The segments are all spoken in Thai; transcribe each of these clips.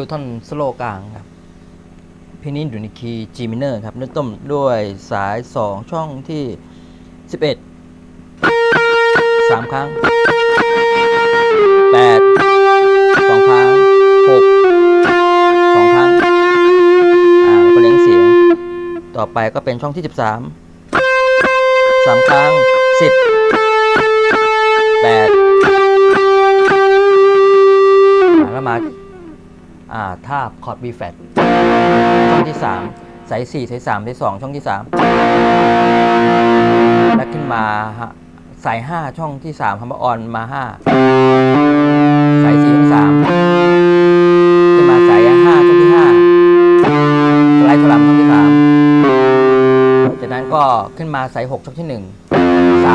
ดูท่อนสโลกลางครับเพลงนี้อยู่ในคีย์ G minor ครับเริ่มต้นด้วยสาย 2 ช่องที่ 11 3 ครั้ง 8 2 ครั้ง 6 2 ครั้ง อ่าก็เลี้ยงเสียง ต่อไปก็เป็นช่องที่ 13 3 ครั้ง 10 8แล้วมา ทาบคอร์ด B flat ช่องที่ 3 สาย4สาย3สาย2ช่องที่ 3 แล้วขึ้นมาฮะสาย 5 ช่องที่3ฮัมเบอร์ออนมา 5 สาย4ช่อง3ขึ้นมาสาย 5 ช่องที่ 5 สไลด์โทรลัมช่องที่ 3 จากนั้นก็ขึ้นมาสาย 6 ช่องที่ 1 3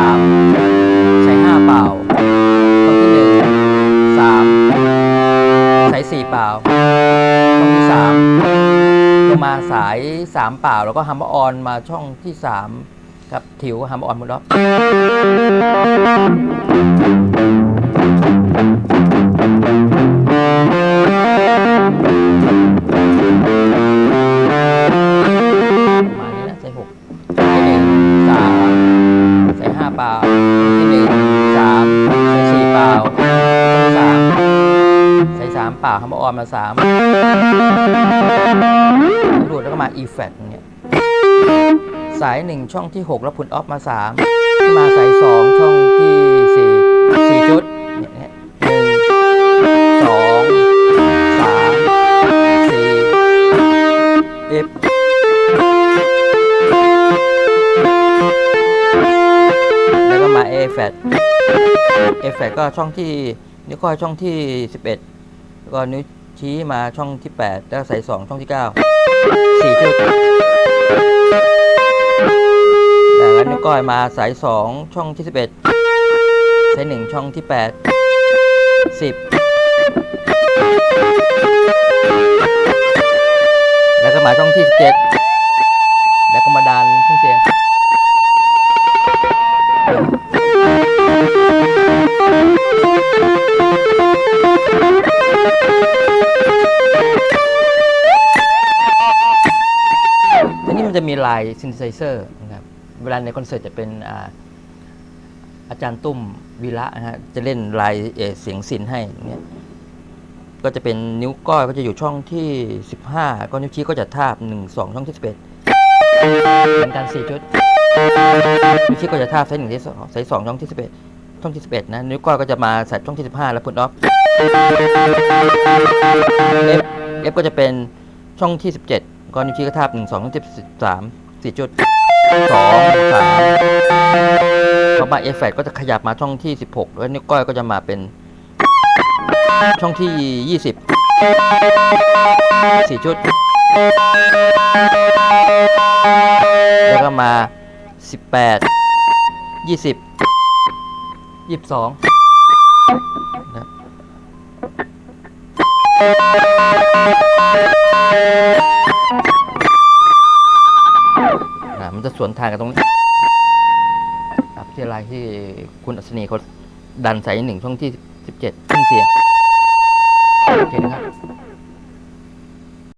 สาย 5 เปล่าช่องที่ 1 3 สาย 4 เปล่าช่องที่3ก็ มาสาย3เปล่าแล้วก็ฮัมเบอร์ออนมาช่องที่3ครับถิวฮัมเบอร์ออนหมดแล้วประมาณนี้นะใสายหกที่หนึ่งสามใสายห้าเปล่าที่หนึ่งสามใสายสี่เปล่าช่สามใสายสามเปล่าคำว่าออนมาสามูดแล้วก็มา e flat เงี้ยสายหนึ่งช่องที่หกแล้วพุนออฟมาสามมาสายสองช่องที่สี่สี่จุดเนี่ยหนึ่งสองสามสี่ F แล้วก็มา A flat A flat ก็ช่องที่นิ้วก้อยช่องที่ 11 แล้วก็นิ้ว ชี้มาช่องที่ 8 แล้วใส่2ช่องที่ 9 4จุดแล้วก็นิ้วก้อยมาสาย 2 ช่องที่ 11สาย1ช่องที่ 8 10 แล้วก็มาช่องที่ 17 แล้วก็มาดันเครื่องเสียง จะมีลายซินเซเซอร์นะครับเวลาในคอนเสิร์ตจะเป็นอาอาจารย์ตุ้มวีระนะฮะจะเล่นลายเสียงสินให้เนี่ยก็จะเป็นนิ้วก้อยก็จะอยู่ช่องที่ 15 ก็นิ้วชี้ก็จะทาบ 1 2 ช่องที่ 11เหมือนกัน4ชุดนิ้วชี้ก็จะทาบไซส์หนึ่งไซส์สองไซส์สองช่องที่ 11 ช่องที่ 11 นะ นิ้วก้อยก็จะมาใส่ช่องที่ 15 แล้วพุนออฟ F F ก็จะเป็นช่องที่ 17 ก้อนนิ้วชี้กระทาบหนึ่งสองเจ็ดสิบสามสี่จุดสองสามเข้ามาเอฟเฟก็จะขยับมาช่องที่สิบหกแล้วนิ้วก้อยก็จะมาเป็น ช่องที่ยี่สิบสี่จุดแล้วก็มาสิบแปดยี่สิบยี่สิบสองนะ สวนทางกับตรงนี้ครับเจรายที่คุณอัศนีเขาดันสายหนึ่งช่องที่สิบเจ็ดขึ้งเสียงโอเคนะครับ